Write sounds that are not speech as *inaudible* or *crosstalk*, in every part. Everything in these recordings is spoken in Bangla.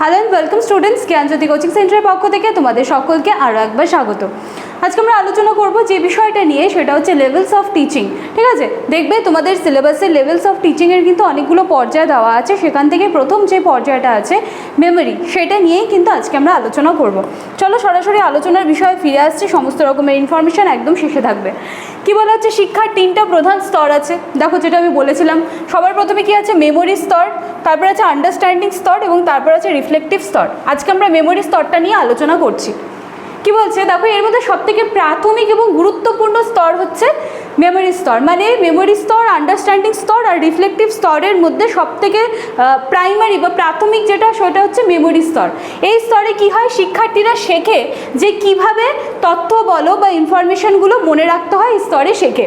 Hello and welcome students Gyanjyoti coaching সেন্টারের পক্ষ থেকে তোমাদের সকলকে আরও একবার স্বাগত। আজকে আমরা আলোচনা করব যে বিষয়টা নিয়ে, সেটা হচ্ছে লেভেলস অফ টিচিং ঠিক আছে? দেখবে তোমাদের সিলেবাসের লেভেলস অফ টিচিংয়ের কিন্তু অনেকগুলো পর্যায় দেওয়া আছে। সেখান থেকে প্রথম যে পর্যায়টা আছে মেমোরি সেটা নিয়েই কিন্তু আজকে আমরা আলোচনা করব। চলো সরাসরি আলোচনার বিষয়ে ফিরে আসছি। সমস্ত রকমের ইনফরমেশান একদম শেষে থাকবে। কি বলা হচ্ছে? শিক্ষার তিনটা প্রধান স্তর আছে। দেখো যেটা আমি বলেছিলাম, সবার প্রথমে কি আছে? মেমোরি স্তর, তারপর আছে আন্ডারস্ট্যান্ডিং স্তর এবং তারপর আছে রিফ্লেকটিভ স্তর। আজকে আমরা মেমোরি স্তরটা নিয়ে আলোচনা করছি। কি বলছে? দেখো, এর মধ্যে সবথেকে প্রাথমিক এবং গুরুত্বপূর্ণ স্তর হচ্ছে মেমোরি স্তর মানে মেমোরি স্তর আন্ডারস্ট্যান্ডিং স্তর আর রিফ্লেকটিভ স্তরের মধ্যে সবথেকে প্রাইমারি বা প্রাথমিক যেটা, সেটা হচ্ছে মেমোরি স্তর এই স্তরে কি হয়? শিক্ষার্থীরা শেখে যে কীভাবে তথ্য বলো বা ইনফরমেশনগুলো মনে রাখতে হয় এই স্তরে শেখে।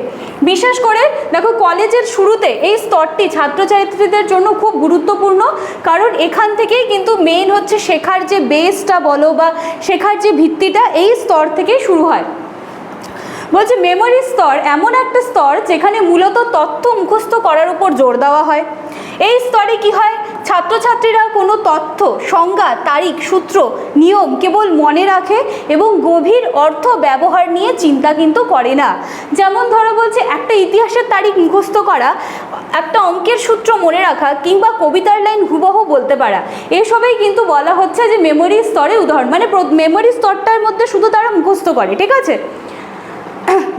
বিশেষ করে দেখো কলেজের শুরুতে এই স্তরটি ছাত্রছাত্রীদের জন্য খুব গুরুত্বপূর্ণ, কারণ এখান থেকেই কিন্তু মেইন হচ্ছে শেখার যে বেসটা বলো বা শেখার যে ভিত্তিটা এই স্তর থেকেই শুরু হয়। বলছে, মেমোরি স্তর এমন একটা স্তর যেখানে মূলত তথ্য মুখস্থ করার উপর জোর দেওয়া হয়। এই স্তরে কি হয়? ছাত্রছাত্রীরা কোনো তথ্য, সংজ্ঞা, তারিখ, সূত্র, নিয়ম কেবল মনে রাখে এবং গভীর অর্থ ব্যবহার নিয়ে চিন্তা কিন্তু করে না। যেমন ধরো বলছে, একটা ইতিহাসের তারিখ মুখস্থ করা, একটা অঙ্কের সূত্র মনে রাখা কিংবা কবিতার লাইন হুবহু বলতে পারা। এসবেই কিন্তু বলা হচ্ছে যে মেমোরি স্তরে উদাহরণ। মানে মেমোরি স্তরটার মধ্যে শুধু তারা মুখস্থ করে, ঠিক আছে?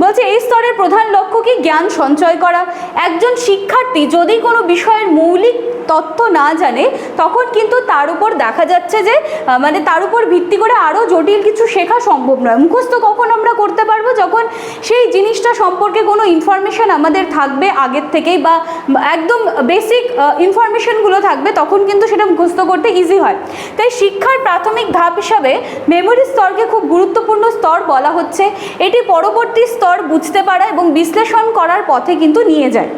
বলছে, এই স্তরের প্রধান লক্ষ্য কি জ্ঞান সঞ্চয় করা? একজন শিক্ষার্থী যদি কোনো বিষয়ের মৌলিক তথ্য না জানে, তখন কিন্তু তার উপর দেখা যাচ্ছে যে মানে তার উপর ভিত্তি করে আরও জটিল কিছু শেখা সম্ভব নয়। মুখস্থ কখন আমরা করতে পারব? যখন সেই জিনিসটা সম্পর্কে কোনো ইনফরমেশন আমাদের থাকবে আগের থেকেই বা একদম বেসিক ইনফরমেশনগুলো থাকবে, তখন কিন্তু সেটা মুখস্থ করতে ইজি হয়। তাই শিক্ষার প্রাথমিক ধাপ হিসাবে মেমোরি স্তরকে খুব গুরুত্বপূর্ণ স্তর বলা হচ্ছে। এটি পরবর্তী স্তর বুঝতে পারা এবং বিশ্লেষণ করার পথে কিন্তু নিয়ে যায়।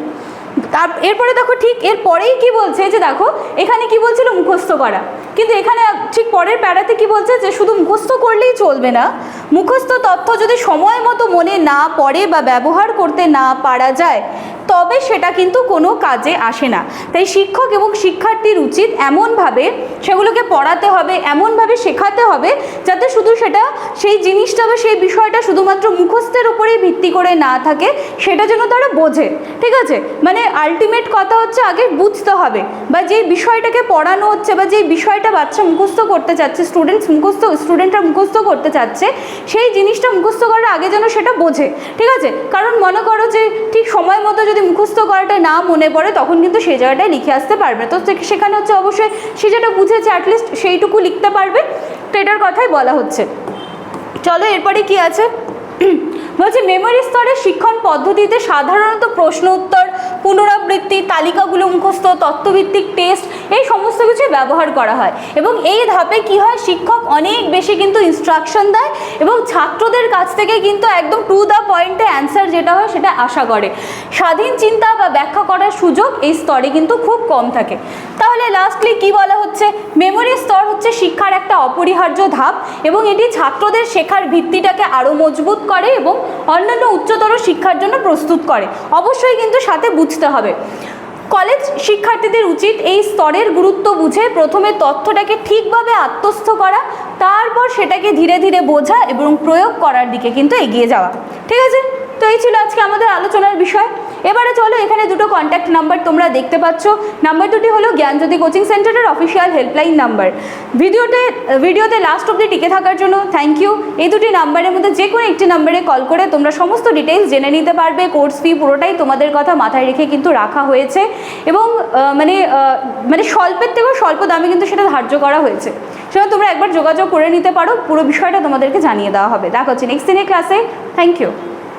তার এরপরে দেখো ঠিক এর পরেই কি বলছে যে দেখো, এখানে কি বলছিল মুখস্থ করা। কিন্তু এখানে ঠিক পরের প্যারাতে কি বলছে যে শুধু মুখস্থ করলেই চলবে না মুখস্থ তথ্য যদি সময় মতো মনে না পড়ে বা ব্যবহার করতে না পারা যায়, তবে সেটা কিন্তু কোনো কাজে আসে না। তাই শিক্ষক এবং শিক্ষার্থীর উচিত এমনভাবে সেগুলোকে পড়াতে হবে, এমনভাবে শেখাতে হবে, যাতে শুধু সেটা, সেই জিনিসটা বা সেই বিষয়টা শুধুমাত্র মুখস্থের উপরেই ভিত্তি করে না থাকে, সেটা যেন তারা বোঝে। ঠিক আছে? মানে আলটিমেট কথা হচ্ছে আগে বুঝতে হবে বা যেই বিষয়টাকে পড়ানো হচ্ছে বা যেই বিষয়টা বাচ্চা মুখস্থ করতে চাচ্ছে স্টুডেন্টস মুখস্থ স্টুডেন্টরা মুখস্থ করতে চাচ্ছে সেই জিনিসটা মুখস্থ করার আগে যেন সেটা বোঝে, ঠিক আছে? কারণ মনে করো যে ঠিক সময় মতো যদি মুখস্থ করাটা না মনে পড়ে, তখন কিন্তু সেই জায়গাটায় লিখে আসতে পারবে তো সেখানে হচ্ছে অবশ্যই সে যেটা বুঝেছে অ্যাটলিস্ট সেইটুকু লিখতে পারবে। তো এটার কথাই বলা হচ্ছে। চলো এরপরে কি আছে? *clears throat* বলছে, মেমোরি স্তরে শিক্ষণ পদ্ধতিতে সাধারণত প্রশ্ন উত্তর, পুনরাবৃত্তি, তালিকাগুলো মুখস্থ, তত্ত্বভিত্তিক টেস্ট, এই সমস্ত কিছু ব্যবহার করা হয়। এবং এই ধাপে কি হয়? শিক্ষক অনেক বেশি কিন্তু ইনস্ট্রাকশন দেয় এবং ছাত্রদের কাছ থেকে কিন্তু একদম টু দ্য পয়েন্টে অ্যান্সার যেটা হয় সেটা আশা করে। স্বাধীন চিন্তা বা ব্যাখ্যা করার সুযোগ এই স্তরে কিন্তু খুব কম থাকে। তাহলে লাস্টলি কি বলা হচ্ছে? মেমোরি স্তর হচ্ছে শিক্ষার একটা অপরিহার্য ধাপ এবং এটি ছাত্রদের শেখার ভিত্তিটাকে আরও মজবুত করে এবং অন্যান্য উচ্চতর শিক্ষার জন্য প্রস্তুত করে। অবশ্যই কিন্তু সাথে বুঝতে হবে। কলেজ শিক্ষার্থীদের উচিত এই স্তরের গুরুত্ব বুঝে প্রথমে তথ্যটাকে ঠিকভাবে আত্মস্থ করা, তারপর সেটাকে ধীরে ধীরে বোঝা এবং প্রয়োগ করার দিকে কিন্তু এগিয়ে যাওয়া। ঠিক আছে? তো এই ছিল আজকে আমাদের আলোচনার বিষয়। এবারে চলো এখানে দুটো কন্ট্যাক্ট নাম্বার তোমরা দেখতে পাচ্ছ। নাম্বার দুটি হলো জ্ঞানজ্যোতি কোচিং সেন্টারের অফিসিয়াল হেল্পলাইন নাম্বার ভিডিওতে ভিডিওতে লাস্ট অবধি টিকে থাকার জন্য থ্যাংক ইউ এই দুটি নাম্বারের মধ্যে যে কোনো একটি নাম্বারে কল করে তোমরা সমস্ত ডিটেলস জেনে নিতে পারবে। কোর্স ফি পুরোটাই তোমাদের কথা মাথায় রেখে কিন্তু রাখা হয়েছে। এবং মানে মানে স্বল্পের থেকেও স্বল্প দামে কিন্তু সেটা ধার্য করা হয়েছে। সেটা তোমরা একবার যোগাযোগ করে নিতে পারো। পুরো বিষয়টা তোমাদেরকে জানিয়ে দেওয়া হবে। দেখা হচ্ছে নেক্সট দিনের ক্লাসে থ্যাংক ইউ